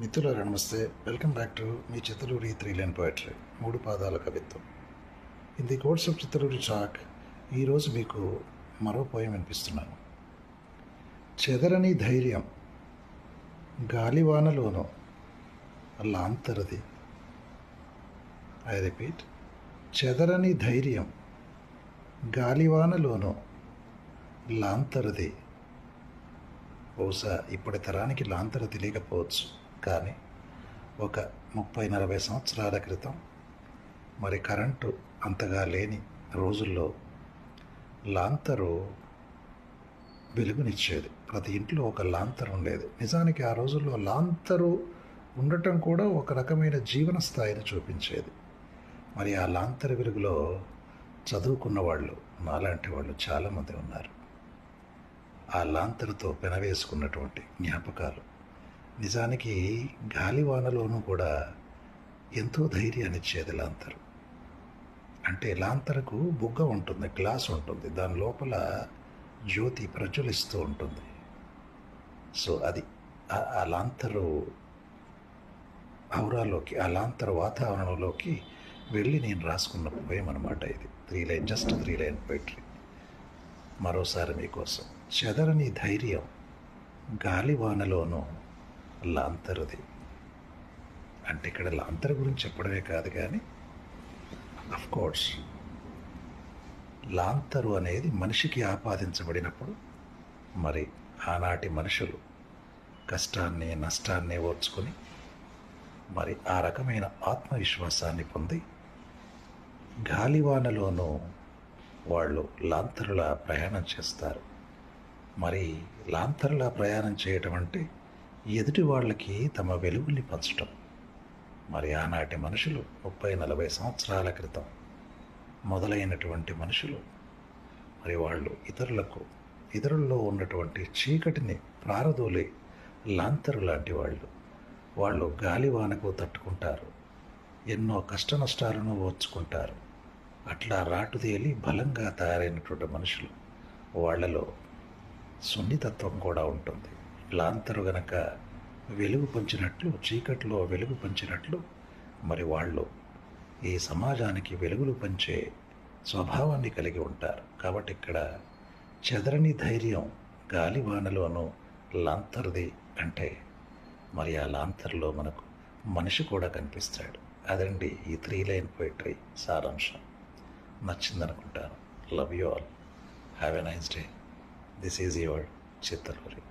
మిత్రులారా నమస్తే. Welcome back to మీ చిత్తలూరి త్రీ లైన్ పోయట్రీ. మూడు పాదాల కవిత్వం. In the course of Chittaluri chalk ఈరోజు మీకు మరో పోయం వినిపిస్తున్నాను. చెదరని ధైర్యం గాలివానలోను లాంతరది. ఐ రిపీట్ చెదరని ధైర్యం గాలివానలోను లాంతరది. బహుశా ఇప్పటి తరానికి లాంతర తెలియకపోవచ్చు కానీ ఒక ముప్పై నలభై సంవత్సరాల క్రితం మరి కరెంటు అంతగా లేని రోజుల్లో లాంతరు వెలుగునిచ్చేది. ప్రతి ఇంట్లో ఒక లాంతరు ఉండేది. నిజానికి ఆ రోజుల్లో లాంతరు ఉండటం కూడా ఒక రకమైన జీవన స్థాయిని చూపించేది. మరి ఆ లాంతరు వెలుగులో చదువుకున్న వాళ్ళు నాలాంటి వాళ్ళు చాలామంది ఉన్నారు. ఆ లాంతరుతో పెనవేసుకున్నటువంటి జ్ఞాపకాలు నిజానికి గాలివానలోనూ కూడా ఎంతో ధైర్యాన్ని ఇచ్చేది లాంతరు. అంటే లాంతరకు బుగ్గ ఉంటుంది గ్లాస్ ఉంటుంది దాని లోపల జ్యోతి ప్రజ్వలిస్తూ ఉంటుంది. సో అది ఆ- లాంతరు ఔరాలోకి ఆ లాంతరు వాతావరణంలోకి వెళ్ళి నేను రాసుకున్న పోయం అనమాట ఇది. Three line just three line poetry. మరోసారి మీకోసం. చెదరని ధైర్యం గాలివానలోనూ లాంతరుది. అంటే ఇక్కడ లాంతరు గురించి చెప్పడమే కాదు కానీ అఫ్ కోర్స్ లాంతరు అనేది మనిషికి ఆపాదించబడినప్పుడు మరి ఆనాటి మనుషులు కష్టాన్ని నష్టాన్ని ఓర్చుకొని మరి ఆ రకమైన ఆత్మవిశ్వాసాన్ని పొంది గాలివానలోనూ వాళ్ళు లాంతరుల ప్రయాణం చేస్తారు. మరి లాంతరుల ప్రయాణం చేయటం అంటే ఎదుటి వాళ్ళకి తమ వెలుగుల్ని పంచటం. మరి ఆనాటి మనుషులు ముప్పై నలభై సంవత్సరాల క్రితం మొదలైనటువంటి మనుషులు మరి వాళ్ళు ఇతరులకు ఇతరుల్లో ఉన్నటువంటి చీకటిని ప్రారదోలే లాంతరు లాంటి వాళ్ళు. వాళ్ళు గాలివానకు తట్టుకుంటారు. ఎన్నో కష్ట నష్టాలను ఓర్చుకుంటారు. అట్లా రాటుదేలి బలంగా తయారైనటువంటి మనుషులు. వాళ్ళలో సున్నితత్వం కూడా ఉంటుంది. లాంతరు గనక వెలుగు పంచినట్లు చీకట్లో వెలుగు పంచినట్లు మరి వాళ్ళు ఈ సమాజానికి వెలుగులు పంచే స్వభావాన్ని కలిగి ఉంటారు. కాబట్టి ఇక్కడ చెదరని ధైర్యం గాలివానలోనూ లాంతర్ది అంటే మరి ఆ లాంతర్లో మనకు మనిషి కూడా కనిపిస్తాడు. అదండి ఈ త్రీ లైన్ పోయిటరీ సారాంశం. నచ్చిందనుకుంటాను. Love you all have a nice day this is your Chittaluri